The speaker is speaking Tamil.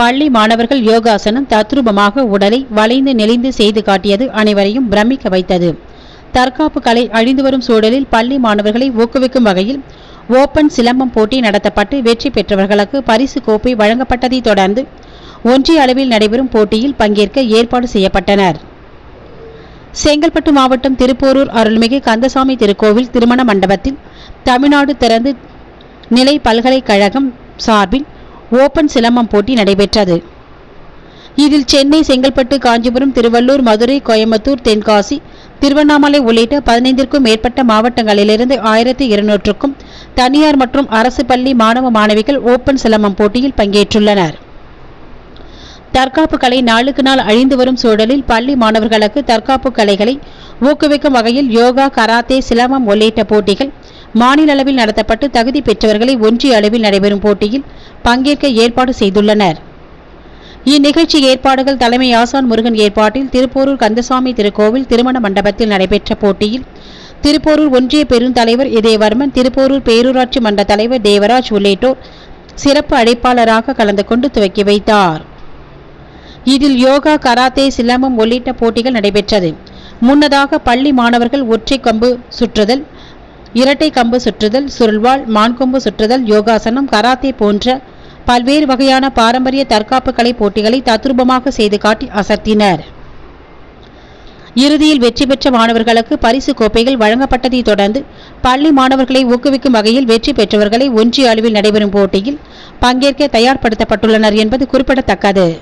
பள்ளி மாணவர்கள் யோகாசனம் தத்ரூபமாக உடலை வளைந்து நெளிந்து செய்து காட்டியது அனைவரையும் பிரமிக்க வைத்தது. தற்காப்பு கலை அழிந்து வரும் சூழலில் பள்ளி மாணவர்களை ஊக்குவிக்கும் வகையில் ஓபன் சிலம்பம் போட்டி நடத்தப்பட்டு வெற்றி பெற்றவர்களுக்கு பரிசு கோப்பை வழங்கப்பட்டதைத் தொடர்ந்து ஒன்றிய அளவில் நடைபெறும் போட்டியில் பங்கேற்க ஏற்பாடு செய்யப்பட்டனர். செங்கல்பட்டு மாவட்டம் திருப்போரூர் அருள்மிகு கந்தசாமி திருக்கோவில் திருமண மண்டபத்தில் தமிழ்நாடு திறந்து நிலை பல்கலைக்கழகம் சார்பில் ஓபன் சிலம்பம் போட்டி நடைபெற்றது. இதில் சென்னை செங்கல்பட்டு காஞ்சிபுரம் திருவள்ளூர் மதுரை கோயம்புத்தூர் தென்காசி திருவண்ணாமலை உள்ளிட்ட பதினைந்திற்கும் மேற்பட்ட மாவட்டங்களிலிருந்து ஆயிரத்தி இருநூற்றுக்கும் தனியார் மற்றும் அரசு பள்ளி மாணவ மாணவிகள் ஓபன் சிலம்பம் போட்டியில் பங்கேற்றுள்ளனர். தற்காப்பு கலை நாளுக்கு நாள் அழிந்து வரும் சூழலில் பள்ளி மாணவர்களுக்கு தற்காப்பு கலைகளை ஊக்குவிக்கும் வகையில் யோகா கராத்தே சிலம்பம் உள்ளிட்ட போட்டிகள் மாநில அளவில் நடத்தப்பட்டு தகுதி பெற்றவர்களை ஒன்றிய அளவில் நடைபெறும் போட்டியில் பங்கேற்க ஏற்பாடு செய்துள்ளனர். இந்நிகழ்ச்சி ஏற்பாடுகள் தலைமை ஆசான் முருகன் ஏற்பாட்டில் திருப்போரூர் கந்தசாமி திருக்கோவில் திருமண மண்டபத்தில் நடைபெற்ற போட்டியில் திருப்போரூர் ஒன்றிய பெருந்தலைவர் இதயவர்மன் திருப்போரூர் பேரூராட்சி மன்ற தலைவர் தேவராஜ் உள்ளிட்டோர் சிறப்பு அழைப்பாளராக கலந்து கொண்டு துவக்கி வைத்தார். இதில் யோகா கராத்தே சிலம்பம் உள்ளிட்ட போட்டிகள் நடைபெற்றது. முன்னதாக பள்ளி மாணவர்கள் ஒற்றை கம்பு சுற்றுதல் இரட்டை கம்பு சுற்றுதல் சுருள்வாள் மான்கொம்பு சுற்றுதல் யோகாசனம் கராத்தே போன்ற பல்வேறு வகையான பாரம்பரிய தற்காப்பு கலை போட்டிகளை தத்ரூபமாக செய்து காட்டி அசத்தினர். இறுதியில் வெற்றி பெற்ற மாணவர்களுக்கு பரிசு கோப்பைகள் வழங்கப்பட்டதைத் தொடர்ந்து பள்ளி மாணவர்களை ஊக்குவிக்கும் வகையில் வெற்றி பெற்றவர்களை ஒன்றிய அளவில் நடைபெறும் போட்டியில் பங்கேற்க தயார்படுத்தப்பட்டுள்ளனர் என்பது குறிப்பிடத்தக்கது.